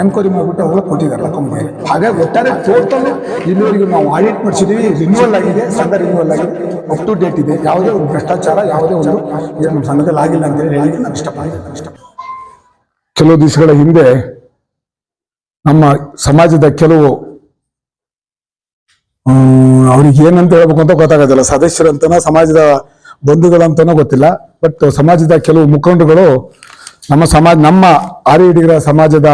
Enquiry ಮಾಡಿಬಿಟ್ಟು ಅವೆಲ್ಲ ಕೊಟ್ಟಿದ್ದಾರಲ್ಲ company ಹಾಗೆ ಒಟ್ಟಾರೆ ಟೋಟಲ್ ಇಲ್ಲಿವರೆಗೂ ನಾವು ಆಡಿಟ್ ಮಾಡಿಸಿದ್ವಿ. ರಿನ್ಯೂವಲ್ ಆಗಿದೆ. ಸಂಘ ರಿನ್ಯೂವಲ್ ಆಗಿದೆ. ಅಪ್ ಟು ಡೇಟ್ ಇದೆ. ಯಾವುದೇ ಒಂದು ಭ್ರಷ್ಟಾಚಾರ, ಯಾವುದೇ ಒಂದು ಏನು ನಮ್ಮ ಸಂಘದಲ್ಲಿ ಆಗಿಲ್ಲ ಅಂತ ಹೇಳಿ ನಾನು ಇಷ್ಟಪಡ್ತೀನಿ ಇಷ್ಟ ಕೆಲವು ದಿವಸಗಳ ಹಿಂದೆ ನಮ್ಮ ಸಮಾಜದ ಕೆಲವು ಅವ್ರಿಗೆ ಏನಂತ ಹೇಳ್ಬೇಕು ಅಂತ ಗೊತ್ತಾಗೋದಿಲ್ಲ. ಸದಸ್ಯರಂತನೋ ಸಮಾಜದ ಬಂಧುಗಳಂತನೋ ಗೊತ್ತಿಲ್ಲ. ಬಟ್ ಸಮಾಜದ ಕೆಲವು ಮುಖಂಡರುಗಳು ನಮ್ಮ ಸಮಾಜ, ನಮ್ಮ ಆರ್ಯಡಿಗರ ಸಮಾಜದ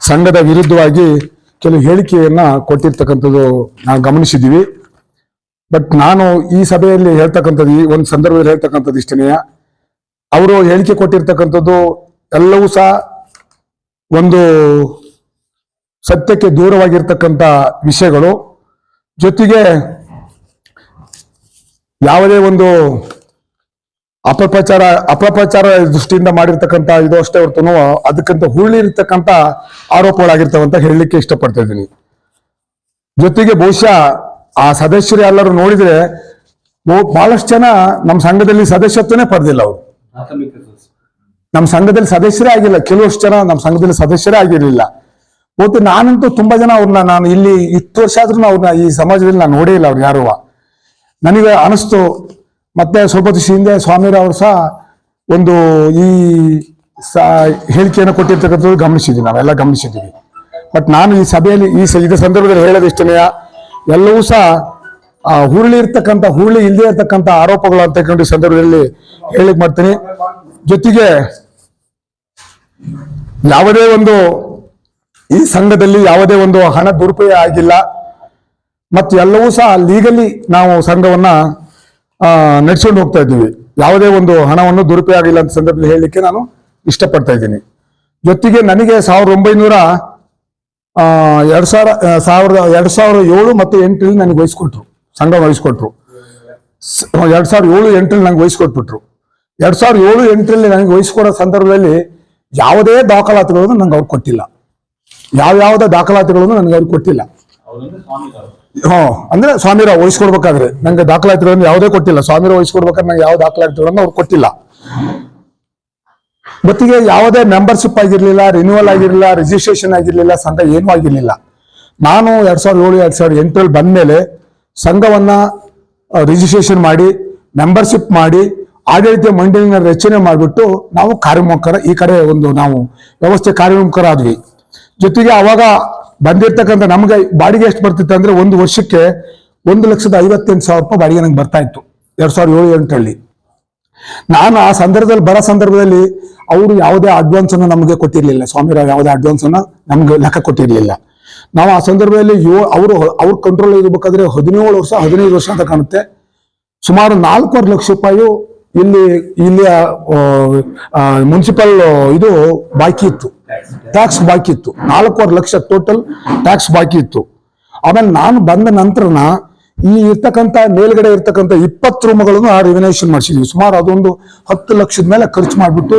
ಸಂಘದ ವಿರುದ್ಧವಾಗಿ ಕೆಲವು ಹೇಳಿಕೆಯನ್ನ ಕೊಟ್ಟಿರ್ತಕ್ಕಂಥದ್ದು ನಾವು ಗಮನಿಸಿದ್ದೀವಿ. ಬಟ್ ನಾನು ಈ ಸಭೆಯಲ್ಲಿ ಹೇಳ್ತಕ್ಕಂಥದ್ದು, ಈ ಒಂದು ಸಂದರ್ಭದಲ್ಲಿ ಹೇಳ್ತಕ್ಕಂಥದ್ದು ಇಷ್ಟನೇ. ಅವರು ಹೇಳಿಕೆ ಕೊಟ್ಟಿರ್ತಕ್ಕಂಥದ್ದು ಎಲ್ಲವೂ ಸಹ ಒಂದು ಸತ್ಯಕ್ಕೆ ದೂರವಾಗಿರ್ತಕ್ಕಂಥ ವಿಷಯಗಳು. ಜೊತೆಗೆ ಯಾವುದೇ ಒಂದು ಅಪಪ್ರಚಾರ ಅಪಪ್ರಚಾರ ದೃಷ್ಟಿಯಿಂದ ಮಾಡಿರ್ತಕ್ಕಂಥ ಇದು ಅಷ್ಟೇ ಹೊರತು ಅದಕ್ಕಂತ ಆರೋಪಗಳಾಗಿರ್ತವೆ ಅಂತ ಹೇಳಲಿಕ್ಕೆ ಇಷ್ಟಪಡ್ತಾ ಇದ್ದೀನಿ. ಜೊತೆಗೆ ಬಹುಶಃ ಆ ಸದಸ್ಯರು ಎಲ್ಲರೂ ನೋಡಿದ್ರೆ ಬಹು- ಬಹಳಷ್ಟು ಜನ ನಮ್ಮ ಸಂಘದಲ್ಲಿ ಸದಸ್ಯತ್ವನೇ ಪಡೆದಿಲ್ಲ ಅವರು. ನಮ್ಮ ಸಂಘದಲ್ಲಿ ಸದಸ್ಯರೇ ಆಗಿಲ್ಲ ಕೆಲವಷ್ಟು ಜನ ನಮ್ಮ ಸಂಘದಲ್ಲಿ ಸದಸ್ಯರೇ ಆಗಿರಲಿಲ್ಲ. ಮತ್ತು ನಾನಂತೂ ತುಂಬಾ ಜನ ಅವ್ರನ್ನ ನಾನು ಇಲ್ಲಿ ಇತ್ತು ವರ್ಷ ಆದ್ರೂ ಅವ್ರನ್ನ ಈ ಸಮಾಜದಲ್ಲಿ ನಾನು ನೋಡೇ ಇಲ್ಲ ಅವ್ರು ಯಾರು. ನನಗೆ ಅನಿಸ್ತು ಮತ್ತೆ ಸ್ವಲ್ಪ ದಿವಸ ಹಿಂದೆ ಸ್ವಾಮಿರವರು ಸಹ ಒಂದು ಈ ಸ ಹೇಳಿಕೆಯನ್ನು ಕೊಟ್ಟಿರ್ತಕ್ಕಂಥದ್ದು ಗಮನಿಸಿದ್ವಿ ನಾವೆಲ್ಲ ಗಮನಿಸಿದ್ದೀವಿ ಬಟ್ ನಾನು ಈ ಸಭೆಯಲ್ಲಿ ಈ ಸ- ಇದೇ ಸಂದರ್ಭದಲ್ಲಿ ಹೇಳೋದು ಇಷ್ಟನೆಯ ಎಲ್ಲವೂ ಸಹ ಹುರುಳಿ ಇರ್ತಕ್ಕಂಥ, ಹುರುಳಿ ಇಲ್ಲದೆ ಇರ್ತಕ್ಕಂಥ ಆರೋಪಗಳು ಅಂತ ಈ ಸಂದರ್ಭದಲ್ಲಿ ಹೇಳಿಕ್ ಮಾಡ್ತೀನಿ. ಜೊತೆಗೆ ಯಾವುದೇ ಒಂದು, ಈ ಸಂಘದಲ್ಲಿ ಯಾವುದೇ ಒಂದು ಹಣ ದುರುಪಯೋಗ ಆಗಿಲ್ಲ. ಮತ್ತು ಎಲ್ಲವೂ ಸಹ ಲೀಗಲಿ ನಾವು ಸಂಘವನ್ನ ನಡೆಸ್ಕೊಂಡು ಹೋಗ್ತಾ ಇದ್ದೀವಿ. ಯಾವುದೇ ಒಂದು ಹಣವನ್ನು ದುರುಪಯೋಗ ಆಗಿಲ್ಲ ಅಂತ ಸಂದರ್ಭದಲ್ಲಿ ಹೇಳಲಿಕ್ಕೆ ನಾನು ಇಷ್ಟಪಡ್ತಾ ಇದ್ದೀನಿ. ಜೊತೆಗೆ ನನಗೆ ಸಾವಿರದ ಒಂಬೈನೂರ ಎರಡು ಸಾವಿರ ಸಾವಿರದ ಎರಡು ಸಾವಿರದ ಏಳು ಮತ್ತು ಎಂಟರಲ್ಲಿ ನನಗೆ ವಹಿಸ್ಕೊಟ್ರು. ಸಂಘ ವಹಿಸ್ಕೊಟ್ರು. ಎರಡು ಸಾವಿರದ ಏಳು, ಎಂಟರಲ್ಲಿ ನಂಗೆ ವಹಿಸ್ಕೊಟ್ಬಿಟ್ರು. ಎರಡು ಸಾವಿರದ ಏಳು, ಎಂಟರಲ್ಲಿ ನನಗೆ ವಹಿಸ್ಕೊಡೋ ಸಂದರ್ಭದಲ್ಲಿ ಯಾವುದೇ ದಾಖಲಾತಿಗಳನ್ನು ನಂಗೆ ಅವ್ರು ಕೊಟ್ಟಿಲ್ಲ. ಯಾವ ಯಾವುದೇ ದಾಖಲಾತಿಗಳನ್ನು ನನಗೆ ಅವ್ರು ಕೊಟ್ಟಿಲ್ಲ. ಹ್ಮ್ ಅಂದ್ರೆ ಸ್ವಾಮಿರ ವಹಿಸ್ಕೊಡ್ಬೇಕಾದ್ರೆ. ನಂಗೆ ದಾಖಲಾತಿಗಳನ್ನು ಯಾವುದೇ ಕೊಟ್ಟಿಲ್ಲ. ಸ್ವಾಮಿರ ವಹಿಸ್ಕೊಡ್ಬೇಕಾದ್ರೆ ನಂಗೆ ಯಾವ ದಾಖಲಾತಿಗಳನ್ನು ಅವ್ರು ಕೊಟ್ಟಿಲ್ಲ. ಬತ್ತಿಗೆ ಯಾವುದೇ ಮೆಂಬರ್ಶಿಪ್ ಆಗಿರ್ಲಿಲ್ಲ ರಿನ್ಯೂವಲ್ ಆಗಿರ್ಲಿಲ್ಲ ರಿಜಿಸ್ಟ್ರೇಷನ್ ಆಗಿರ್ಲಿಲ್ಲ, ಸಂಘ ಏನೂ ಆಗಿರ್ಲಿಲ್ಲ. ನಾನು ಎರಡ್ ಸಾವಿರದ ಏಳು, ಎರಡ್ ಸಾವಿರದ ಎಂಟರಲ್ಲಿ ಬಂದ್ಮೇಲೆ ಸಂಘವನ್ನ ರಿಜಿಸ್ಟ್ರೇಷನ್ ಮಾಡಿ ಮೆಂಬರ್ಶಿಪ್ ಮಾಡಿ, ಆಡಳಿತ ಮಂಡಳಿನ ರಚನೆ ಮಾಡಿಬಿಟ್ಟು ನಾವು ಕಾರ್ಯಮುಖರ, ಈ ಕಡೆ ಒಂದು ನಾವು ವ್ಯವಸ್ಥೆ ಕಾರ್ಯಮುಖರಾದ್ವಿ. ಜೊತೆಗೆ ಅವಾಗ ಬಂದಿರ್ತಕ್ಕಂಥ ನಮ್ಗೆ ಬಾಡಿಗೆ ಎಷ್ಟು ಬರ್ತಿತ್ತು ಅಂದ್ರೆ ಒಂದು ವರ್ಷಕ್ಕೆ ಒಂದು ಲಕ್ಷದ ಐವತ್ತೆಂಟು ಸಾವಿರ ರೂಪಾಯಿ ಬಾಡಿಗೆ ನಂಗೆ ಬರ್ತಾ ಇತ್ತು. ಎರಡ್ ಸಾವಿರದ ಏಳು ಎಂಟರಲ್ಲಿ ನಾನು ಆ ಸಂದರ್ಭದಲ್ಲಿ, ಬರೋ ಸಂದರ್ಭದಲ್ಲಿ ಅವರು ಯಾವುದೇ ಅಡ್ವಾನ್ಸ್ ಅನ್ನು ನಮಗೆ ಕೊಟ್ಟಿರ್ಲಿಲ್ಲ. ಸ್ವಾಮಿರಾವ್ ಯಾವುದೇ ಅಡ್ವಾನ್ಸ್ ಅನ್ನ ನಮ್ಗೆ ಲೆಕ್ಕ ಕೊಟ್ಟಿರಲಿಲ್ಲ. ನಾವು ಆ ಸಂದರ್ಭದಲ್ಲಿ ಯೋ, ಅವರು ಅವ್ರ ಕಂಟ್ರೋಲ್ ಇರಬೇಕಾದ್ರೆ ಹದಿನೇಳು ವರ್ಷ, ಹದಿನೈದು ವರ್ಷ ಅಂತ ಕಾಣುತ್ತೆ. ಸುಮಾರು ನಾಲ್ಕೂವರೆ ಲಕ್ಷ ರೂಪಾಯಿ ಇಲ್ಲಿ ಇಲ್ಲಿ ಮುನ್ಸಿಪಲ್ ಇದು ಬಾಕಿ ಇತ್ತು. ಟ್ಯಾಕ್ಸ್ ಬಾಕಿ ಇತ್ತು. ನಾಲ್ಕೂವರೆ ಲಕ್ಷ ಟೋಟಲ್ ಟ್ಯಾಕ್ಸ್ ಬಾಕಿ ಇತ್ತು. ಆಮೇಲೆ ನಾನು ಬಂದ ನಂತರನ ಈ ಇರ್ತಕ್ಕಂಥ ಮೇಲ್ಗಡೆ ಇರ್ತಕ್ಕಂಥ ಇಪ್ಪತ್ತು ರೂಮ್ಗಳನ್ನು ರಿವಿನೇಷನ್ ಮಾಡಿಸಿದ್ವಿ. ಸುಮಾರು ಅದೊಂದು ಹತ್ತು ಲಕ್ಷದ ಮೇಲೆ ಖರ್ಚು ಮಾಡಿಬಿಟ್ಟು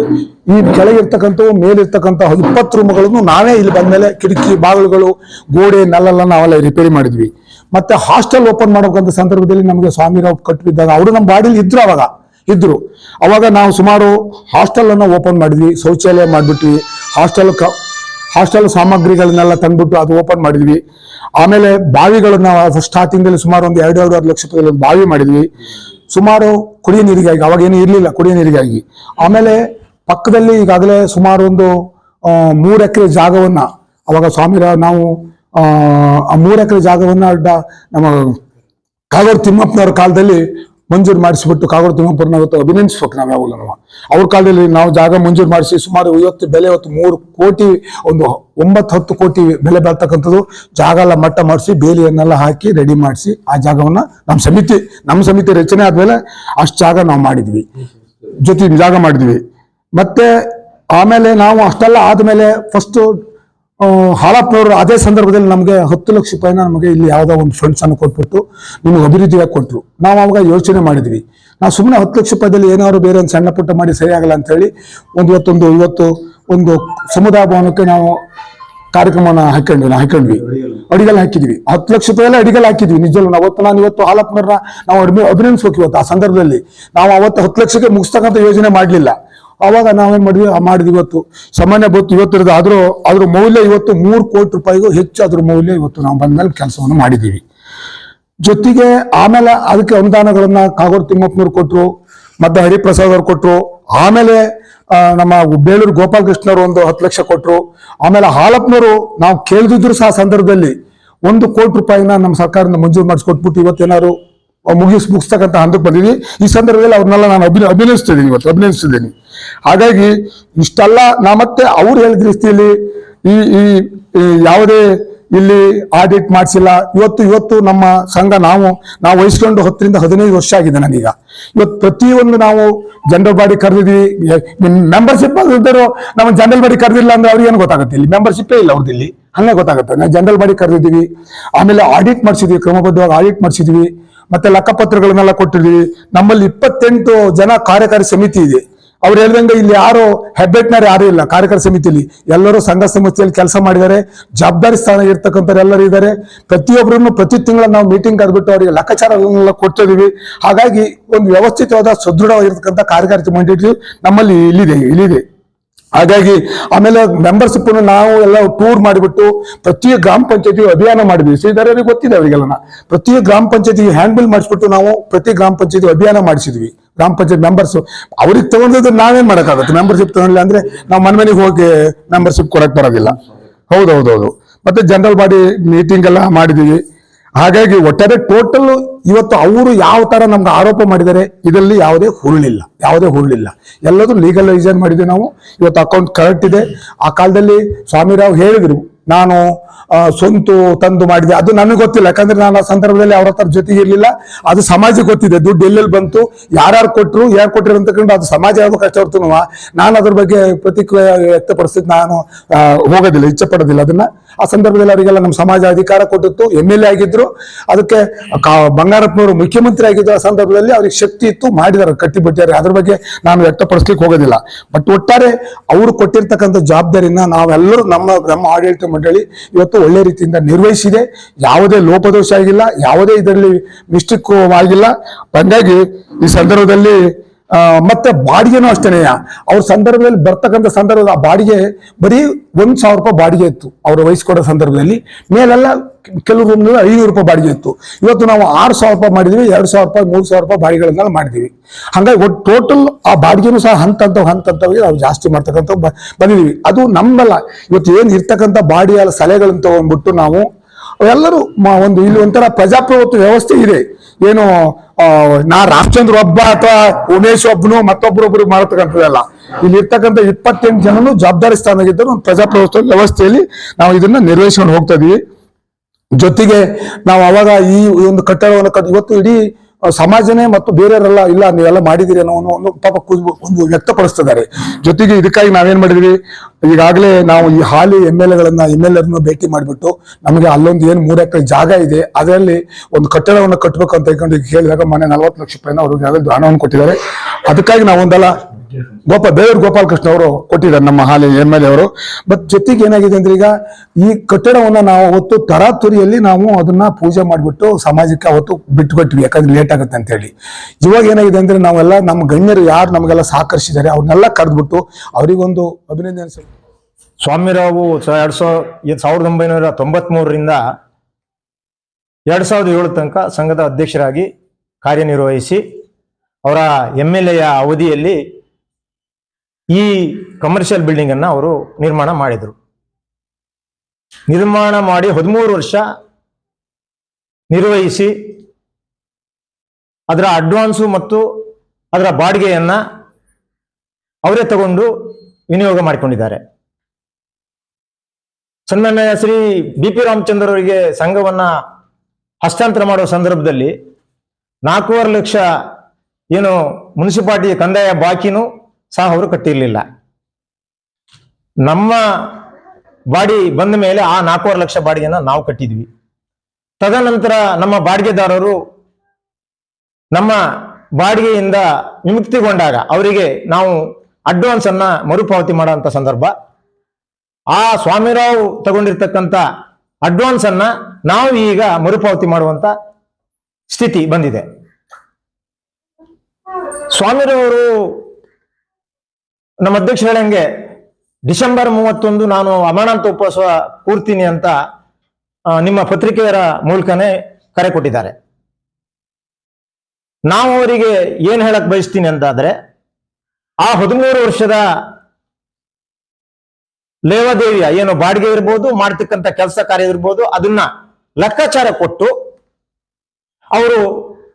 ಈ ಕೆಳಗೆ ಇರ್ತಕ್ಕಂಥವು ಮೇಲಿರ್ತಕ್ಕಂಥ ಇಪ್ಪತ್ತು ರೂಮ್ಗಳನ್ನು ನಾವೇ ಇಲ್ಲಿ ಬಂದಮೇಲೆ ಕಿಟಕಿ, ಬಾಗಿಲುಗಳು, ಗೋಡೆ ನೆಲೆಲ್ಲ ನಾವೆಲ್ಲ ರಿಪೇರಿ ಮಾಡಿದ್ವಿ. ಮತ್ತೆ ಹಾಸ್ಟೆಲ್ ಓಪನ್ ಮಾಡಬೇಕಂತ ಸಂದರ್ಭದಲ್ಲಿ ನಮಗೆ ಸ್ವಾಮಿರಾವ್ ಕಟ್ಟಿದ್ದಾಗ ಅವರು ನಮ್ಮ ಬಾಡಿಲಿ ಇದ್ರು ಅವಾಗ. ಇದ್ರು. ಅವಾಗ ನಾವು ಸುಮಾರು ಹಾಸ್ಟೆಲ್ ಅನ್ನು ಓಪನ್ ಮಾಡಿದ್ವಿ, ಶೌಚಾಲಯ ಮಾಡಿಬಿಟ್ವಿ. ಹಾಸ್ಟೆಲ್ ಹಾಸ್ಟೆಲ್ ಸಾಮಗ್ರಿಗಳನ್ನೆಲ್ಲ ತಂದ್ಬಿಟ್ಟು ಅದು ಓಪನ್ ಮಾಡಿದ್ವಿ. ಆಮೇಲೆ ಬಾವಿಗಳನ್ನ ಸ್ಟಾರ್ಟಿಂಗ್ ಅಲ್ಲಿ ಸುಮಾರು ಒಂದು ಎರಡು ಎರಡು ಲಕ್ಷ ರೂಪಾಯಿ ಬಾವಿ ಮಾಡಿದ್ವಿ. ಸುಮಾರು ಕುಡಿಯ ನೀರಿಗಾಗಿ ಅವಾಗ ಏನು ಇರಲಿಲ್ಲ ಕುಡಿಯ ನೀರಿಗಾಗಿ. ಆಮೇಲೆ ಪಕ್ಕದಲ್ಲಿ ಈಗಾಗಲೇ ಸುಮಾರು ಒಂದು ಆ, ಮೂರು ಎಕರೆ ಜಾಗವನ್ನ ಅವಾಗ ಸ್ವಾಮಿ ನಾವು ಆ, ಆ ಮೂರು ಎಕರೆ ಜಾಗವನ್ನ ನಮ್ಮ ಕಾಗೋಡು ತಿಮ್ಮಪ್ಪನವ್ರ ಕಾಲದಲ್ಲಿ ಮಂಜೂರು ಮಾಡಿಸ್ಬಿಟ್ಟು ಕಾಗೋಡು ತಿಮ್ಮಪ್ಪನ ಇವತ್ತು ಅಭಿನಂದಿಸ್ಬೇಕು ನಾವು ಯಾವಾಗಲೂ. ನಾವು ಅವ್ರ ಕಾಲದಲ್ಲಿ ನಾವು ಜಾಗ ಮಂಜೂರು ಮಾಡಿಸಿ ಸುಮಾರು ಇವತ್ತು ಬೆಲೆ ಇವತ್ತು ಮೂರು ಕೋಟಿ, ಒಂದು ಒಂಬತ್ತು ಹತ್ತು ಕೋಟಿ ಬೆಲೆ ಬಾಳ್ತಕ್ಕಂಥದ್ದು ಜಾಗ ಎಲ್ಲ ಮಟ್ಟ ಮಾಡಿಸಿ, ಬೇಲಿಯನ್ನೆಲ್ಲ ಹಾಕಿ ರೆಡಿ ಮಾಡಿಸಿ ಆ ಜಾಗವನ್ನು ನಮ್ಮ ಸಮಿತಿ ನಮ್ಮ ಸಮಿತಿ ರಚನೆ ಆದಮೇಲೆ ಅಷ್ಟು ಜಾಗ ನಾವು ಮಾಡಿದ್ವಿ. ಜೊತೆ ಜಾಗ ಮಾಡಿದ್ವಿ. ಮತ್ತೆ ಆಮೇಲೆ ನಾವು ಅಷ್ಟೆಲ್ಲ ಆದಮೇಲೆ ಫಸ್ಟ್ ಹಾಲಪ್ಪನವರು ಅದೇ ಸಂದರ್ಭದಲ್ಲಿ ನಮಗೆ ಹತ್ತು ಲಕ್ಷ ರೂಪಾಯಿನ ನಮಗೆ ಇಲ್ಲಿ ಯಾವುದೋ ಒಂದು ಫಂಡ್ಸ್ ಅನ್ನು ಕೊಟ್ಬಿಟ್ಟು ನಿಮಗೆ ಅಭಿವೃದ್ಧಿಯಾಗಿ ಕೊಟ್ಟರು ನಾವು ಅವಾಗ ಯೋಚನೆ ಮಾಡಿದ್ವಿ. ನಾವು ಸುಮ್ಮನೆ ಹತ್ತು ಲಕ್ಷ ರೂಪಾಯಿದಲ್ಲಿ ಏನಾದ್ರು ಬೇರೆ ಒಂದು ಸಣ್ಣ ಪುಟ್ಟ ಮಾಡಿ ಸರಿಯಾಗಲ್ಲ ಅಂತ ಹೇಳಿ ಒಂದು ಇವತ್ತೊಂದು, ಇವತ್ತು ಒಂದು ಸಮುದಾಯ ಭವನಕ್ಕೆ ನಾವು ಕಾರ್ಯಕ್ರಮನ ಹಾಕೊಂಡ್ವಿ ಹಾಕೊಂಡ್ವಿ. ಅಡಿಗೆಲ್ಲ ಹಾಕಿದ್ವಿ. ಹತ್ತು ಲಕ್ಷ ರೂಪಾಯಿ ಎಲ್ಲ ಅಡಿಗೆಲ್ಲ ಹಾಕಿದ್ವಿ ನಿಜವಲ್ಲ ಅವತ್ತು ನಾನು ಇವತ್ತು ಹಾಲಪ್ಪನವ್ರನ್ನ ನಾವು ಅಭಿನ- ಅಭಿನಂದಿಸ್ಬೇಕು ಇವತ್ತು ಆ ಸಂದರ್ಭದಲ್ಲಿ. ನಾವು ಅವತ್ತು ಹತ್ತು ಲಕ್ಷಕ್ಕೆ ಮುಗಿಸ್ತಕ್ಕಂಥ ಯೋಜನೆ ಮಾಡಲಿಲ್ಲ. ಅವಾಗ ನಾವೇನ್ ಮಾಡಿದ್ವಿ? ಮಾಡಿದ್ವಿ ಇವತ್ತು. ಸಾಮಾನ್ಯ ಬತ್ತು ಇವತ್ತಿರೋದು ಆದ್ರೂ ಅದ್ರ ಮೌಲ್ಯ ಇವತ್ತು ಮೂರು ಕೋಟಿ ರೂಪಾಯಿಗೂ ಹೆಚ್ಚು ಅದ್ರ ಮೌಲ್ಯ ಇವತ್ತು ನಾವು ಬಂದ್ಮೇಲೆ ಕೆಲಸವನ್ನು ಮಾಡಿದ್ದೀವಿ ಜೊತೆಗೆ ಆಮೇಲೆ ಅದಕ್ಕೆ ಅನುದಾನಗಳನ್ನ ಕಾಗೋಡು ತಿಮ್ಮಪ್ಪನವ್ರು ಕೊಟ್ರು, ಮತ್ತೆ ಹರಿಪ್ರಸಾದ್ ಅವ್ರು ಕೊಟ್ರು, ಆಮೇಲೆ ನಮ್ಮ ಬೇಲೂರು ಗೋಪಾಲಕೃಷ್ಣರು ಒಂದು ಹತ್ತು ಲಕ್ಷ ಕೊಟ್ರು, ಆಮೇಲೆ ಹಾಲಪ್ಪನವರು ನಾವು ಕೇಳಿದ್ರು ಸಹ ಸಂದರ್ಭದಲ್ಲಿ ಒಂದು ಕೋಟಿ ರೂಪಾಯಿನ ನಮ್ಮ ಸರ್ಕಾರದಿಂದ ಮಂಜೂರು ಮಾಡಿಸ್ಕೊಟ್ಬಿಟ್ಟು ಇವತ್ತೇನಾದ್ರು ಮುಗಿಸ್ ಮುಗಿಸ್ತಕ್ಕಂಥ ಹಂತಕ್ಕೆ ಬಂದಿದ್ವಿ ಈ ಸಂದರ್ಭದಲ್ಲಿ ಅವ್ರನ್ನೆಲ್ಲ ನಾನು ಅಭಿನ ಅಭಿನಯಿಸ್ತಿದ್ದೀನಿ ಇವತ್ತು ಅಭಿನಯಿಸ್ತಿದ್ದೀನಿ ಹಾಗಾಗಿ ಇಷ್ಟೆಲ್ಲ ನಾ ಮತ್ತೆ ಅವ್ರು ಹೇಳಿದ ರೀತಿಯಲ್ಲಿ ಈ ಈ ಯಾವುದೇ ಇಲ್ಲಿ ಆಡಿಟ್ ಮಾಡಿಸಿಲ್ಲ. ಇವತ್ತು ಇವತ್ತು ನಮ್ಮ ಸಂಘ ನಾವು ನಾವು ವಹಿಸ್ಕೊಂಡು ಹತ್ತರಿಂದ ಹದಿನೈದು ವರ್ಷ ಆಗಿದೆ ನನಗೀಗ. ಇವತ್ತು ಪ್ರತಿಯೊಂದು ನಾವು ಜನರಲ್ ಬಾಡಿ ಕರೆದಿದ್ವಿ. ಮೆಂಬರ್ಶಿಪ್ ಇದ್ದರು ನಮ್ಮ ಜನರಲ್ ಬಾಡಿ ಕರೆದಿಲ್ಲ ಅಂದ್ರೆ ಅವ್ರಿಗೆ ಏನು ಗೊತ್ತಾಗುತ್ತೆ? ಇಲ್ಲಿ ಮೆಂಬರ್ಶಿಪ್ಪೇ ಇಲ್ಲ ಅವ್ರದ್ದು ಇಲ್ಲಿ ಹಂಗೆ ಗೊತ್ತಾಗುತ್ತೆ. ನಾವು ಜನರಲ್ ಬಾಡಿ ಕರೆದಿದ್ದೀವಿ. ಆಮೇಲೆ ಆಡಿಟ್ ಮಾಡಿಸಿದ್ವಿ, ಕ್ರಮಬದ್ಧವಾಗಿ ಆಡಿಟ್ ಮಾಡಿಸಿದ್ವಿ. ಮತ್ತೆ ಲೆಕ್ಕಪತ್ರಗಳನ್ನೆಲ್ಲ ಕೊಟ್ಟಿದ್ವಿ ನಮ್ಮಲ್ಲಿ ಇಪ್ಪತ್ತೆಂಟು ಜನ ಕಾರ್ಯಕಾರಿ ಸಮಿತಿ ಇದೆ. ಅವ್ರು ಹೇಳ್ದಂಗೆ ಇಲ್ಲಿ ಯಾರು ಹೆಬ್ಬೆಟ್ನರ್ ಯಾರು ಇಲ್ಲ ಕಾರ್ಯಕಾರಿ ಸಮಿತಿಯಲ್ಲಿ ಎಲ್ಲರೂ ಸಂಘ ಸಂಸ್ಥೆಯಲ್ಲಿ ಕೆಲಸ ಮಾಡಿದ್ದಾರೆ. ಜವಾಬ್ದಾರಿ ಸ್ಥಾನ ಇರ್ತಕ್ಕಂಥವ್ರು ಎಲ್ಲರೂ ಇದ್ದಾರೆ. ಪ್ರತಿಯೊಬ್ಬರನ್ನು ಪ್ರತಿ ತಿಂಗಳ ನಾವು ಮೀಟಿಂಗ್ ಕರೆದ್ಬಿಟ್ಟು ಅವರಿಗೆ ಲೆಕ್ಕಾಚಾರಗಳನ್ನೆಲ್ಲ ಕೊಡ್ತಿದ್ದೀವಿ. ಹಾಗಾಗಿ ಒಂದು ವ್ಯವಸ್ಥಿತವಾದ, ಸದೃಢವಾಗಿರ್ತಕ್ಕಂಥ ಕಾರ್ಯಕಾರಿ ಮಂಡಳಿ ನಮ್ಮಲ್ಲಿ ಇಲ್ಲಿದೆ ಇಲ್ಲಿದೆ. ಹಾಗಾಗಿ ಆಮೇಲೆ ಮೆಂಬರ್ಶಿಪ್ ನಾವು ಎಲ್ಲ ಟೂರ್ ಮಾಡಿಬಿಟ್ಟು ಪ್ರತಿ ಗ್ರಾಮ ಪಂಚಾಯತಿ ಅಭಿಯಾನ ಮಾಡಿದ್ವಿ. ಶ್ರೀಧರರಿಗೆ ಗೊತ್ತಿದೆ ಅವರಿಗೆಲ್ಲ ಪ್ರತಿ ಗ್ರಾಮ ಪಂಚಾಯತಿ ಹ್ಯಾಂಡ್ ಬಿಲ್ ಮಾಡಿಸ್ಬಿಟ್ಟು ನಾವು ಪ್ರತಿ ಗ್ರಾಮ ಪಂಚಾಯತಿ ಅಭಿಯಾನ ಮಾಡಿಸಿದ್ವಿ. ಗ್ರಾಮ ಪಂಚಾಯತ್ ಮೆಂಬರ್ಸ್ ಅವ್ರಿಗೆ ತಗೊಂಡಿದ್ದು ನಾವೇನ್ ಮಾಡಕ್ಕಾಗುತ್ತೆ? ಮೆಂಬರ್ಶಿಪ್ ತಗೊಂಡಿಲ್ಲ ಅಂದ್ರೆ ನಾವು ಮನೆ ಮನೆಗೆ ಹೋಗಿ ಮೆಂಬರ್ಶಿಪ್ ಕೊಡಕ್ ಬರೋದಿಲ್ಲ. ಹೌದೌದೌದು. ಮತ್ತೆ ಜನರಲ್ ಬಾಡಿ ಮೀಟಿಂಗ್ ಎಲ್ಲ ಮಾಡಿದೀವಿ. ಹಾಗಾಗಿ ಒಟ್ಟಾರೆ ಟೋಟಲ್ ಇವತ್ತು ಅವರು ಯಾವ ತರ ನಮ್ಗೆ ಆರೋಪ ಮಾಡಿದ್ದಾರೆ, ಇದರಲ್ಲಿ ಯಾವುದೇ ಹುರುಳಿಲ್ಲ ಯಾವುದೇ ಹುರುಳಿಲ್ಲ. ಎಲ್ಲದೂ ಲೀಗಲೈಸೇಷನ್ ಮಾಡಿದ್ವಿ ನಾವು. ಇವತ್ತು ಅಕೌಂಟ್ ಕರೆಕ್ಟ್ ಇದೆ. ಆ ಕಾಲದಲ್ಲಿ ಸ್ವಾಮಿರಾವ್ ಹೇಳಿದ್ರು ನಾನು ಸ್ವಂತು ತಂದು ಮಾಡಿದೆ. ಅದು ನನಗೆ ಗೊತ್ತಿಲ್ಲ. ಯಾಕಂದ್ರೆ ನಾನು ಆ ಸಂದರ್ಭದಲ್ಲಿ ಅವ್ರ ಹತ್ರ ಜೊತೆಗೆ ಇರಲಿಲ್ಲ. ಅದು ಸಮಾಜಕ್ಕೆ ಗೊತ್ತಿದೆ. ದುಡ್ಡು ಎಲ್ಲೆಲ್ಲಿ ಬಂತು, ಯಾರ್ಯಾರು ಕೊಟ್ಟರು ಯಾರು ಕೊಟ್ಟಿರು ಅಂತಕೊಂಡು ಅದು ಸಮಾಜ ಯಾವ್ದು ಕಷ್ಟ ಹೊರ್ತು ನಾನು ಅದ್ರ ಬಗ್ಗೆ ಪ್ರತಿಕ್ರಿಯೆ ವ್ಯಕ್ತಪಡಿಸಿದ್ ನಾನು ಹೋಗೋದಿಲ್ಲ, ಇಚ್ಛೆ ಪಡೋದಿಲ್ಲ ಅದನ್ನ. ಆ ಸಂದರ್ಭದಲ್ಲಿ ಅವರಿಗೆಲ್ಲ ನಮ್ಮ ಸಮಾಜ ಅಧಿಕಾರ ಕೊಟ್ಟಿತ್ತು. ಎಂ ಎಲ್ ಎ ಆಗಿದ್ರು. ಅದಕ್ಕೆ ಬಂಗಾರಪ್ಪನವರು ಮುಖ್ಯಮಂತ್ರಿ ಆಗಿದ್ರು ಆ ಸಂದರ್ಭದಲ್ಲಿ ಅವ್ರಿಗೆ ಶಕ್ತಿ ಇತ್ತು. ಮಾಡಿದಾರೆ ಕಟ್ಟಿ ಬಿಟ್ಟಿದ್ದಾರೆ ಅದ್ರ ಬಗ್ಗೆ ನಾನು ವ್ಯಕ್ತಪಡಿಸ್ಲಿಕ್ಕೆ ಹೋಗೋದಿಲ್ಲ. ಬಟ್ ಒಟ್ಟಾರೆ ಅವರು ಕೊಟ್ಟಿರ್ತಕ್ಕಂಥ ಜವಾಬ್ದಾರಿನ ನಾವೆಲ್ಲರೂ ನಮ್ಮ ನಮ್ಮ ಆಡಳಿತ ಮಂಡಳಿ ಇವತ್ತು ಒಳ್ಳೆ ರೀತಿಯಿಂದ ನಿರ್ವಹಿಸಿದೆ. ಯಾವುದೇ ಲೋಪದೋಷ ಆಗಿಲ್ಲ, ಯಾವುದೇ ಇದರಲ್ಲಿ ಮಿಸ್ಟೇಕ್ ಆಗಿಲ್ಲ. ಹಂಗಾಗಿ ಈ ಸಂದರ್ಭದಲ್ಲಿ ಮತ್ತೆ ಬಾಡಿಗೆನೂ ಅಷ್ಟೇನೆಯ ಅವ್ರ ಸಂದರ್ಭದಲ್ಲಿ ಬರ್ತಕ್ಕಂಥ ಸಂದರ್ಭದಲ್ಲಿ ಆ ಬಾಡಿಗೆ, ಬರೀ ಒಂದು ಸಾವಿರ ರೂಪಾಯಿ ಬಾಡಿಗೆ ಇತ್ತು ಅವರು ವಹಿಸ್ಕೊಡೋ ಸಂದರ್ಭದಲ್ಲಿ. ಮೇಲೆಲ್ಲ ಕೆಲವು ರೂಮ್ ಐನೂರು ರೂಪಾಯಿ ಬಾಡಿಗೆ ಇತ್ತು. ಇವತ್ತು ನಾವು ಆರು ಸಾವಿರ ರೂಪಾಯಿ ಮಾಡಿದ್ವಿ, ಎರಡು ಸಾವಿರ ರೂಪಾಯಿ, ಮೂರು ಸಾವಿರ ರೂಪಾಯಿ ಬಾಡಿಗೆಗಳನ್ನೆಲ್ಲ ಮಾಡಿದ್ವಿ. ಹಂಗಾಗಿ ಒಟ್ಟು ಟೋಟಲ್ ಆ ಬಾಡಿಗೆನೂ ಸಹ ಹಂತ ಹಂತ ನಾವು ಜಾಸ್ತಿ ಮಾಡ್ತಕ್ಕಂಥ ಬ- ಬಂದಿದೀವಿ. ಅದು ನಮ್ಮಲ್ಲ. ಇವತ್ತು ಏನು ಇರ್ತಕ್ಕಂಥ ಬಾಡಿಯ ಸಲಹೆಗಳನ್ನು ತಗೊಂಡ್ಬಿಟ್ಟು ನಾವು ಎಲ್ಲರೂ ಒಂದು ಇಲ್ಲಿ ಒಂಥರ ಪ್ರಜಾಪ್ರಭುತ್ವ ವ್ಯವಸ್ಥೆ ಇದೆ. ಏನು ನಾ ರಾಮಚಂದ್ರ ಒಬ್ಬ ಅಥವಾ ಉಮೇಶ್ ಒಬ್ಬನು ಮತ್ತೊಬ್ಬರೊಬ್ಬರು ಮಾಡತಕ್ಕಂಥದ್ದಲ್ಲ. ಇಲ್ಲಿ ಇರ್ತಕ್ಕಂಥ ಇಪ್ಪತ್ತೆಂಟು ಜನನು ಜವಾಬ್ದಾರಿ ಸ್ಥಾನದಾಗಿದ್ದರು ಒಂದು ಪ್ರಜಾಪ್ರಭುತ್ವ ವ್ಯವಸ್ಥೆಯಲ್ಲಿ ನಾವು ಇದನ್ನ ನಿರ್ವಹಿಸ್ಕೊಂಡು ಹೋಗ್ತಾ ಇದೀವಿ. ಜೊತೆಗೆ ನಾವು ಅವಾಗ ಈ ಒಂದು ಕಟ್ಟಡವನ್ನು ಕಟ್ ಇವತ್ತು ಇಡೀ ಸಮಾಜನೇ ಮತ್ತು ಬೇರೆಯವರೆಲ್ಲ ಇಲ್ಲ, ನೀವೆಲ್ಲ ಮಾಡಿದಿರಿ ಅನ್ನೋ ಒಂದು- ಪಾಪ ಒಂದು ವ್ಯಕ್ತಪಡಿಸ್ತಿದ್ದಾರೆ. ಜೊತೆಗೆ ಇದಕ್ಕಾಗಿ ನಾವೇನ್ ಮಾಡಿದ್ವಿ? ಈಗಾಗಲೇ ನಾವು ಈ ಹಾಲಿ ಎಂ ಎಲ್ ಎಗಳನ್ನ ಎಂ ಎಲ್ ಎರ್ನ ಭೇಟಿ ಮಾಡಿಬಿಟ್ಟು ನಮಗೆ ಅಲ್ಲೊಂದು ಏನು ಮೂರು ಎಕರೆ ಜಾಗ ಇದೆ, ಅದರಲ್ಲಿ ಒಂದು ಕಟ್ಟಡವನ್ನು ಕಟ್ಟಬೇಕು ಅಂತ ಹೇಳ್ಕೊಂಡು ಈಗ ಕೇಳಿದಾಗ ಮೊನ್ನೆ ನಲವತ್ತು ಲಕ್ಷ ರೂಪಾಯಿನ ಅವ್ರಿಗೆ ಹಣವನ್ನು ಕೊಟ್ಟಿದ್ದಾರೆ. ಅದಕ್ಕಾಗಿ ನಾವೊಂದಲ್ಲ ಗೋಪಾಲ್ ಬೇಲೂರು ಗೋಪಾಲಕೃಷ್ಣ ಅವರು ಕೊಟ್ಟಿದ್ದಾರೆ ನಮ್ಮ ಹಾಲಿ ಎಂ ಎಲ್ ಎ ಅವರು ಬಟ್ ಜೊತೆಗೆ ಏನಾಗಿದೆ ಅಂದ್ರೆ ಈಗ ಈ ಕಟ್ಟಡವನ್ನ ನಾವು ಅವತ್ತು ತರಾತುರಿಯಲ್ಲಿ ನಾವು ಅದನ್ನ ಪೂಜೆ ಮಾಡಿಬಿಟ್ಟು ಸಮಾಜಕ್ಕೆ ಅವತ್ತು ಬಿಟ್ಟುಕೊಟ್ವಿ, ಯಾಕಂದ್ರೆ ಲೇಟ್ ಆಗುತ್ತೆ ಅಂತ ಹೇಳಿ ಇವಾಗ ಏನಾಗಿದೆ ಅಂದ್ರೆ ನಾವೆಲ್ಲ ನಮ್ಮ ಗಣ್ಯರು ಯಾರು ನಮಗೆಲ್ಲ ಸಹಕರಿಸಿದ್ದಾರೆ, ಅವ್ರನ್ನೆಲ್ಲ ಕರೆದ್ಬಿಟ್ಟು ಅವರಿಗೊಂದು ಅಭಿನಂದನೆ ಸಲ್ಲಿಸ್ತೀವಿ. ಸ್ವಾಮಿರಾವು ಎರಡ್ ಸಾವಿರ ಸಾವಿರದ ಒಂಬೈನೂರ ತೊಂಬತ್ಮೂರರಿಂದ ಎರಡ್ ಸಾವಿರದ ಏಳು ತನಕ ಸಂಘದ ಅಧ್ಯಕ್ಷರಾಗಿ ಕಾರ್ಯನಿರ್ವಹಿಸಿ ಅವರ ಎಂ ಎಲ್ ಎಯ ಅವಧಿಯಲ್ಲಿ ಈ ಕಮರ್ಷಿಯಲ್ ಬಿಲ್ಡಿಂಗ್ ಅನ್ನ ಅವರು ನಿರ್ಮಾಣ ಮಾಡಿದರು. ನಿರ್ಮಾಣ ಮಾಡಿ ಹದಿಮೂರು ವರ್ಷ ನಿರ್ವಹಿಸಿ ಅದರ ಅಡ್ವಾನ್ಸು ಮತ್ತು ಅದರ ಬಾಡಿಗೆಯನ್ನ ಅವರೇ ತಗೊಂಡು ವಿನಿಯೋಗ ಮಾಡಿಕೊಂಡಿದ್ದಾರೆ. ಸನ್ಮಾನ್ಯ ಶ್ರೀ ಬಿ ಪಿ ರಾಮಚಂದ್ರ ಅವರಿಗೆ ಸಂಘವನ್ನ ಹಸ್ತಾಂತರ ಮಾಡುವ ಸಂದರ್ಭದಲ್ಲಿ ನಾಲ್ಕೂವರೆ ಲಕ್ಷ ಏನು ಮುನ್ಸಿಪಾಲ್ಟಿ ಕಂದಾಯ ಬಾಕಿನೂ ಸಹ ಅವರು ಕಟ್ಟಿರಲಿಲ್ಲ. ನಮ್ಮ ಬಾಡಿ ಬಂದ ಮೇಲೆ ಆ ನಾಲ್ಕೂವರೆ ಲಕ್ಷ ಬಾಡಿಗೆನ ನಾವು ಕಟ್ಟಿದ್ವಿ. ತದನಂತರ ನಮ್ಮ ಬಾಡಿಗೆದಾರರು ನಮ್ಮ ಬಾಡಿಗೆಯಿಂದ ವಿಮುಕ್ತಿಗೊಂಡಾಗ ಅವರಿಗೆ ನಾವು ಅಡ್ವಾನ್ಸ್ ಅನ್ನ ಮರುಪಾವತಿ ಮಾಡುವಂತ ಸಂದರ್ಭ. ಆ ಸ್ವಾಮಿರಾವ್ ತಗೊಂಡಿರ್ತಕ್ಕಂಥ ಅಡ್ವಾನ್ಸ್ ಅನ್ನ ನಾವು ಈಗ ಮರುಪಾವತಿ ಮಾಡುವಂತ ಸ್ಥಿತಿ ಬಂದಿದೆ. ಸ್ವಾಮಿರವರು ನಮ್ಮ ಅಧ್ಯಕ್ಷ ಹೇಳಂಗೆ, ಡಿಸೆಂಬರ್ ಮೂವತ್ತೊಂದು ನಾನು ಅಮರಣಾಂತ ಉಪವಾಸ ಕೂರ್ತೀನಿ ಅಂತ ನಿಮ್ಮ ಪತ್ರಿಕೆಯರ ಮೂಲಕನೇ ಕರೆ ಕೊಟ್ಟಿದ್ದಾರೆ. ನಾವು ಅವರಿಗೆ ಏನ್ ಹೇಳಕ್ ಬಯಸ್ತೀನಿ ಅಂತಾದ್ರೆ, ಆ ಹದಿಮೂರು ವರ್ಷದ ಲೇವಾದೇವಿಯ ಏನು ಬಾಡಿಗೆ ಇರ್ಬೋದು, ಮಾಡ್ತಕ್ಕಂಥ ಕೆಲಸ ಕಾರ್ಯ ಇರ್ಬೋದು, ಅದನ್ನ ಲೆಕ್ಕಾಚಾರ ಕೊಟ್ಟು, ಅವರು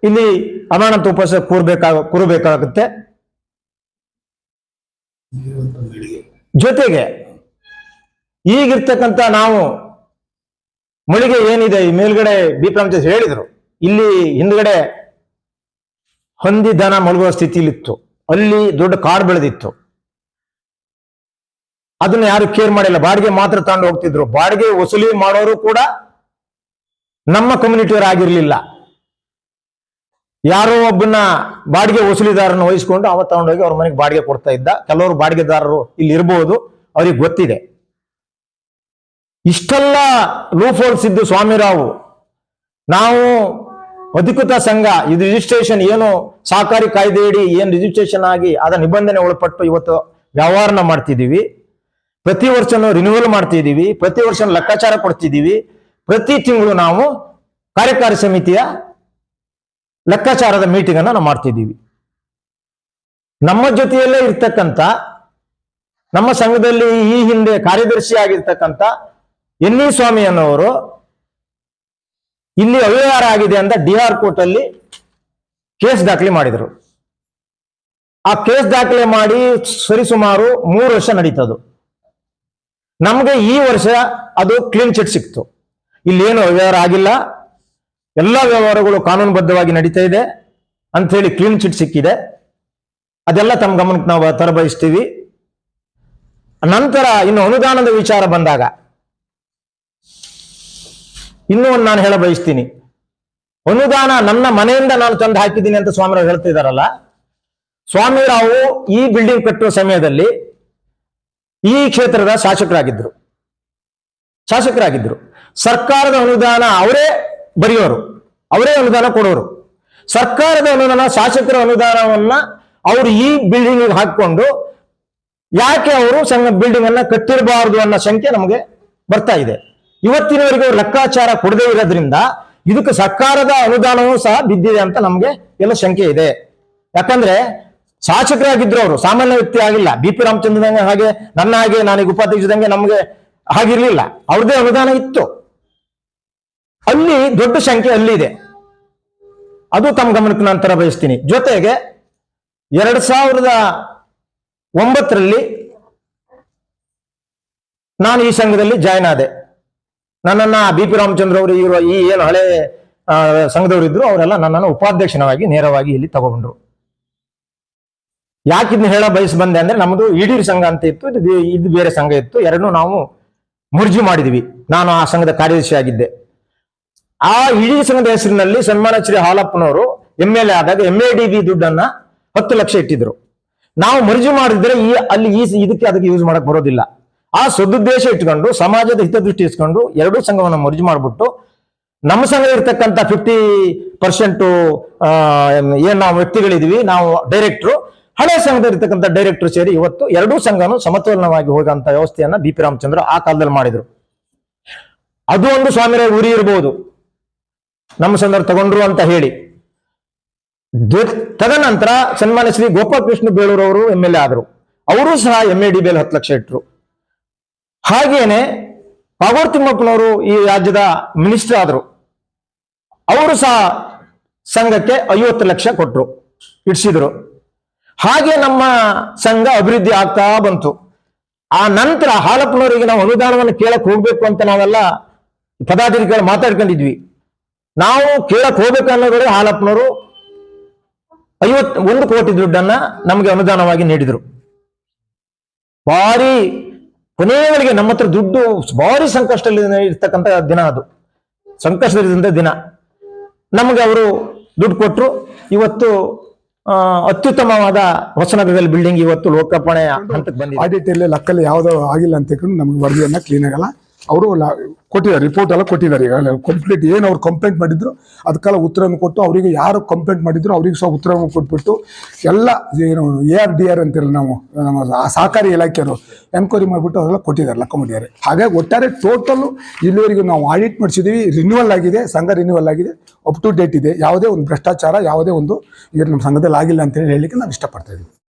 ಇಲ್ಲಿ ಅಮಾನಂತ ಉಪವಾಸ ಕೂರ್ಬೇಕಾಗ, ಕೂರಬೇಕಾಗುತ್ತೆ. ಜೊತೆಗೆ ಈಗಿರ್ತಕ್ಕಂಥ ನಾವು ಮಳಿಗೆ ಏನಿದೆ, ಈ ಮೇಲ್ಗಡೆ ಬಿ. ಪ್ರಾಂತ ಹೇಳಿದ್ರು, ಇಲ್ಲಿ ಹಿಂದ್ಗಡೆ ಹೊಂದಿ ದನ ಮಲಗುವ ಸ್ಥಿತಿಲಿತ್ತು. ಅಲ್ಲಿ ದೊಡ್ಡ ಕಾಡು ಬೆಳೆದಿತ್ತು. ಅದನ್ನ ಯಾರು ಕೇರ್ ಮಾಡಿಲ್ಲ. ಬಾಡಿಗೆ ಮಾತ್ರ ತಗೊಂಡು ಹೋಗ್ತಿದ್ರು. ಬಾಡಿಗೆ ವಸೂಲಿ ಮಾಡೋರು ಕೂಡ ನಮ್ಮ ಕಮ್ಯುನಿಟಿಯವರು ಆಗಿರ್ಲಿಲ್ಲ. ಯಾರೋ ಒಬ್ಬನ ಬಾಡಿಗೆ ವಸೂಲಿದಾರನ ವಹಿಸ್ಕೊಂಡು ಅವ ತಗೊಂಡೋಗಿ ಅವ್ರ ಮನೆಗೆ ಬಾಡಿಗೆ ಕೊಡ್ತಾ ಇದ್ದ. ಕೆಲವರು ಬಾಡಿಗೆದಾರರು ಇಲ್ಲಿ ಇರಬಹುದು ಅವ್ರಿಗೆ ಗೊತ್ತಿದೆ. ಇಷ್ಟೆಲ್ಲ ಲೂಫೋಲ್ಸ್ ಇದ್ದು ಸ್ವಾಮಿರಾವು. ನಾವು ಅಧಿಕೃತ ಸಂಘ, ಇದು ರಿಜಿಸ್ಟ್ರೇಷನ್ ಏನು ಸಹಕಾರಿ ಕಾಯ್ದೆಯಡಿ ಏನು ರಿಜಿಸ್ಟ್ರೇಷನ್ ಆಗಿ ಅದ ನಿಬಂಧನೆ ಒಳಪಟ್ಟು ಇವತ್ತು ವ್ಯವಹಾರನ ಮಾಡ್ತಿದ್ದೀವಿ. ಪ್ರತಿ ವರ್ಷನೂ ರಿನ್ಯೂವಲ್ ಮಾಡ್ತಿದ್ದೀವಿ. ಪ್ರತಿ ವರ್ಷ ಲೆಕ್ಕಾಚಾರ ಕೊಡ್ತಿದ್ದೀವಿ. ಪ್ರತಿ ತಿಂಗಳು ನಾವು ಕಾರ್ಯಕಾರಿ ಸಮಿತಿಯ ಲೆಕ್ಕಾಚಾರದ ಮೀಟಿಂಗ್ ಅನ್ನು ನಾವು ಮಾಡ್ತಿದ್ದೀವಿ. ನಮ್ಮ ಜೊತೆಯಲ್ಲೇ ಇರ್ತಕ್ಕಂಥ, ನಮ್ಮ ಸಂಘದಲ್ಲಿ ಈ ಹಿಂದೆ ಕಾರ್ಯದರ್ಶಿ ಆಗಿರ್ತಕ್ಕಂಥ ಎನ್ ಇ ಸ್ವಾಮಿ ಅನ್ನೋರು ಇಲ್ಲಿ ಅವ್ಯವಹಾರ ಆಗಿದೆ ಅಂತ ಡಿ ಆರ್ ಕೋರ್ಟ್ ಅಲ್ಲಿ ಕೇಸ್ ದಾಖಲೆ ಮಾಡಿದರು. ಆ ಕೇಸ್ ದಾಖಲೆ ಮಾಡಿ ಸರಿಸುಮಾರು ಮೂರು ವರ್ಷ ನಡೀತದು. ನಮಗೆ ಈ ವರ್ಷ ಅದು ಕ್ಲೀನ್ ಚಿಟ್ ಸಿಕ್ತು. ಇಲ್ಲಿ ಏನು ಅವ್ಯವಹಾರ ಆಗಿಲ್ಲ. ಎಲ್ಲ ವ್ಯವಹಾರಗಳು ಕಾನೂನುಬದ್ಧವಾಗಿ ನಡೀತಾ ಇದೆ ಅಂತ ಹೇಳಿ ಕ್ಲೀನ್ ಚಿಟ್ ಸಿಕ್ಕಿದೆ. ಅದೆಲ್ಲ ತಮ್ಮ ಗಮನಕ್ಕೆ ನಾವು ತರಬಯಸ್ತೀವಿ. ನಂತರ ಇನ್ನು ಅನುದಾನದ ವಿಚಾರ ಬಂದಾಗ ಇನ್ನೂ ಒಂದು ನಾನು ಹೇಳ ಬಯಸ್ತೀನಿ ಅನುದಾನ ನನ್ನ ಮನೆಯಿಂದ ನಾನು ತಂದು ಹಾಕಿದ್ದೀನಿ ಅಂತ ಸ್ವಾಮಿರಾವ್ ಹೇಳ್ತಿದಾರಲ್ಲ, ಸ್ವಾಮಿರಾವ್ ಈ ಬಿಲ್ಡಿಂಗ್ ಕಟ್ಟುವ ಸಮಯದಲ್ಲಿ ಈ ಕ್ಷೇತ್ರದ ಶಾಸಕರಾಗಿದ್ದರು. ಶಾಸಕರಾಗಿದ್ದರು. ಸರ್ಕಾರದ ಅನುದಾನ ಅವರೇ ಬರೆಯೋರು. ಅವರೇ ಅನುದಾನ ಕೊಡೋರು. ಸರ್ಕಾರದ ಅನುದಾನ, ಶಾಸಕರ ಅನುದಾನವನ್ನ ಅವರು ಈ ಬಿಲ್ಡಿಂಗ್ ಹಾಕೊಂಡು ಯಾಕೆ ಅವರು ಸಂಘ ಬಿಲ್ಡಿಂಗ್ ಅನ್ನ ಕಟ್ಟಿರಬಾರದು ಅನ್ನೋ ಸಂಖ್ಯೆ ನಮಗೆ ಬರ್ತಾ ಇದೆ. ಇವತ್ತಿನವರೆಗೆ ಲೆಕ್ಕಾಚಾರ ಕೊಡದೇ ಇರೋದ್ರಿಂದ ಇದಕ್ಕೆ ಸರ್ಕಾರದ ಅನುದಾನವೂ ಸಹ ಬಿದ್ದಿದೆ ಅಂತ ನಮಗೆ ಎಲ್ಲ ಶಂಕೆ ಇದೆ. ಯಾಕಂದ್ರೆ ಶಾಸಕರಾಗಿದ್ರು ಅವರು, ಸಾಮಾನ್ಯ ವ್ಯಕ್ತಿ ಆಗಿಲ್ಲ. ಬಿ ಪಿ ರಾಮಚಂದ್ರದಂಗೆ ಹಾಗೆ ನನ್ನ ಹಾಗೆ, ನಾನೀಗ ಉಪಾಧ್ಯಕ್ಷದಂಗೆ ನಮಗೆ ಹಾಗಿರ್ಲಿಲ್ಲ. ಅವ್ರದ್ದೇ ಅನುದಾನ ಇತ್ತು. ಅಲ್ಲಿ ದೊಡ್ಡ ಸಂಖ್ಯೆ ಅಲ್ಲಿದೆ ಅದು ತಮ್ಮ ಗಮನಕ್ಕೆ ನಾನು ತರ ಬಯಸ್ತೀನಿ ಜೊತೆಗೆ ಎರಡ್ ಸಾವಿರದ ಒಂಬತ್ತರಲ್ಲಿ ನಾನು ಈ ಸಂಘದಲ್ಲಿ ಜಾಯ್ನ್ ಆದೆ. ನನ್ನನ್ನ ಬಿ ಪಿ ರಾಮಚಂದ್ರ ಅವರು ಇರುವ ಈ ಏನು ಹಳೆ ಸಂಘದವರು ಇದ್ರು, ಅವರೆಲ್ಲ ನನ್ನನ್ನು ಉಪಾಧ್ಯಕ್ಷನಾಗಿ ನೇರವಾಗಿ ಇಲ್ಲಿ ತಗೊಂಡ್ರು. ಯಾಕಿದ್ನ ಹೇಳ ಬಯಸ್ ಬಂದೆ ಅಂದ್ರೆ ನಮ್ಮದು ಇಡೀರ್ ಸಂಘ ಅಂತ ಇತ್ತು, ಇದು ಇದು ಬೇರೆ ಸಂಘ ಇತ್ತು. ಎರಡನ್ನೂ ನಾವು ಮುರ್ಜಿ ಮಾಡಿದ್ವಿ. ನಾನು ಆ ಸಂಘದ ಕಾರ್ಯದರ್ಶಿ ಆಗಿದ್ದೆ. ಆ ಇಡೀ ಸಂಘದ ಹೆಸರಿನಲ್ಲಿ ಸನ್ಮಾನ ಶ್ರೀ ಹಾಲಪ್ಪನವರು ಎಂ ಎಲ್ ಎ ಆದಾಗ ಎಂ ಎ ಡಿ ಬಿ ದುಡ್ಡನ್ನ ಹತ್ತು ಲಕ್ಷ ಇಟ್ಟಿದ್ರು. ನಾವು ಮರ್ಜಿ ಮಾಡಿದ್ರೆ ಈ ಅಲ್ಲಿ ಈ ಇದಕ್ಕೆ ಅದಕ್ಕೆ ಯೂಸ್ ಮಾಡಕ್ ಬರೋದಿಲ್ಲ. ಆ ಸದುದ್ದೇಶ ಇಟ್ಕೊಂಡು, ಸಮಾಜದ ಹಿತದೃಷ್ಟಿ ಇಟ್ಕೊಂಡು ಎರಡೂ ಸಂಘವನ್ನು ಮರ್ಜಿ ಮಾಡ್ಬಿಟ್ಟು ನಮ್ಮ ಸಂಘ ಇರ್ತಕ್ಕಂಥ ಫಿಫ್ಟಿ ಪರ್ಸೆಂಟು ಏನ್ ನಾವು ವ್ಯಕ್ತಿಗಳಿದೀವಿ, ನಾವು ಡೈರೆಕ್ಟ್ರು ಹಳೆ ಸಂಘದ ಇರ್ತಕ್ಕಂಥ ಡೈರೆಕ್ಟರ್ ಸೇರಿ ಇವತ್ತು ಎರಡೂ ಸಂಘನು ಸಮತೋಲನವಾಗಿ ಹೋಗಂತ ವ್ಯವಸ್ಥೆಯನ್ನ ಬಿ ಪಿ ರಾಮಚಂದ್ರ ಆ ಕಾಲದಲ್ಲಿ ಮಾಡಿದ್ರು. ಅದು ಒಂದು ಸ್ವಾಮಿರಾಯ ಉರಿ ಇರಬಹುದು ನಮ್ಮ ಸಂದರ್ಭ ತಗೊಂಡ್ರು ಅಂತ ಹೇಳಿ. ತದ ತದನಂತರ ಸನ್ಮಾನ್ಯ ಶ್ರೀ ಗೋಪಾಲಕೃಷ್ಣ ಬೇಳೂರವರು ಎಂ ಎಲ್ ಎ ಆದರು. ಅವರು ಸಹ ಎಂ ಎ ಡಿ ಬೇಲ್ ಹತ್ತು ಲಕ್ಷ ಇಟ್ಟರು ಹಾಗೇನೆ ಪಾಗೋರ್ ತಿಮ್ಮಪ್ಪನವರು ಈ ರಾಜ್ಯದ ಮಿನಿಸ್ಟರ್ ಆದರು. ಅವರು ಸಹ ಸಂಘಕ್ಕೆ ಐವತ್ತು ಲಕ್ಷ ಕೊಟ್ಟರು ಇಡಿಸಿದ್ರು. ಹಾಗೆ ನಮ್ಮ ಸಂಘ ಅಭಿವೃದ್ಧಿ ಆಗ್ತಾ ಬಂತು. ಆ ನಂತರ ಹಾಲಪ್ಪನವರಿಗೆ ನಾವು ಅನುದಾನವನ್ನು ಕೇಳಕ್ ಹೋಗ್ಬೇಕು ಅಂತ ನಾವೆಲ್ಲ ಪದಾಧಿಕಾರಿಗಳು ಮಾತಾಡ್ಕೊಂಡಿದ್ವಿ. ನಾವು ಕೇಳಕ್ ಹೋಗ್ಬೇಕು ಅನ್ನೋದ್ರೆ ಹಾಲಪ್ಪನವರು ಐವತ್ ಒಂದು ಕೋಟಿ ದುಡ್ಡನ್ನ ನಮಗೆ ಅನುದಾನವಾಗಿ ನೀಡಿದರು. ಭಾರಿ ಕೊನೆಯವರೆಗೆ ನಮ್ಮ ಹತ್ರ ದುಡ್ಡು ಭಾರಿ ಸಂಕಷ್ಟದಲ್ಲಿ ಇರ್ತಕ್ಕಂಥ ದಿನ ಅದು. ಸಂಕಷ್ಟದಲ್ಲಿದ್ದಂಥ ದಿನ. ನಮಗೆ ಅವರು ದುಡ್ಡು ಕೊಟ್ಟರು ಇವತ್ತು ಅತ್ಯುತ್ತಮವಾದ ಹೊಸನಗರದಲ್ಲಿ ಬಿಲ್ಡಿಂಗ್ ಇವತ್ತು ಲೋಕಾರ್ಪಣೆ ಹಂತಕ್ಕೆ ಬಂದಿದೆ. ಆಡಿಟ್ ಲಕ್ಕಲ್ಲಿ ಯಾವುದೋ ಆಗಿಲ್ಲ ಅಂತ ನಮ್ಗೆ ವರದಿಯನ್ನ ಕ್ಲೀನ್ ಆಗಲ್ಲ. ಅವರು ಕೊಟ್ಟಿದ್ದಾರೆ ರಿಪೋರ್ಟ್ ಎಲ್ಲ ಕೊಟ್ಟಿದ್ದಾರೆ. ಈಗ ಕಂಪ್ಲೀಟ್ ಏನು ಅವ್ರು ಕಂಪ್ಲೇಂಟ್ ಮಾಡಿದ್ರು ಅದಕ್ಕೆಲ್ಲ ಉತ್ತರವನ್ನು ಕೊಟ್ಟು ಅವರಿಗೆ ಯಾರು ಕಂಪ್ಲೇಂಟ್ ಮಾಡಿದ್ರು ಅವರಿಗೆ ಸಹ ಉತ್ತರವನ್ನು ಕೊಟ್ಬಿಟ್ಟು ಎಲ್ಲ ಏನು ಎ ಆರ್ ಡಿ ಆರ್ ಅಂತಿರಲ್ಲ ನಾವು, ನಮ್ಮ ಸಹಕಾರಿ ಇಲಾಖೆಯವರು ಎನ್ಕ್ವೈರಿ ಮಾಡಿಬಿಟ್ಟು ಅವರೆಲ್ಲ ಕೊಟ್ಟಿದ್ದಾರೆ ಲೆಕ್ಕ ಮಾಡಿದ್ದಾರೆ ಹಾಗಾಗಿ ಒಟ್ಟಾರೆ ಟೋಟಲ್ ಇಲ್ಲಿವರೆಗೂ ನಾವು ಆಡಿಟ್ ಮಾಡಿಸಿದ್ದೀವಿ ರಿನ್ಯೂವಲ್ ಆಗಿದೆ, ಸಂಘ ರಿನ್ಯೂವಲ್ ಆಗಿದೆ ಅಪ್ ಟು ಡೇಟ್ ಇದೆ. ಯಾವುದೇ ಒಂದು ಭ್ರಷ್ಟಾಚಾರ, ಯಾವುದೇ ಒಂದು ಇದು ನಮ್ಮ ಸಂಘದಲ್ಲಿ ಆಗಿಲ್ಲ ಅಂತೇಳಿ ಹೇಳಲಿಕ್ಕೆ ನಾನು ಇಷ್ಟಪಡ್ತಾ ಇದ್ದೀನಿ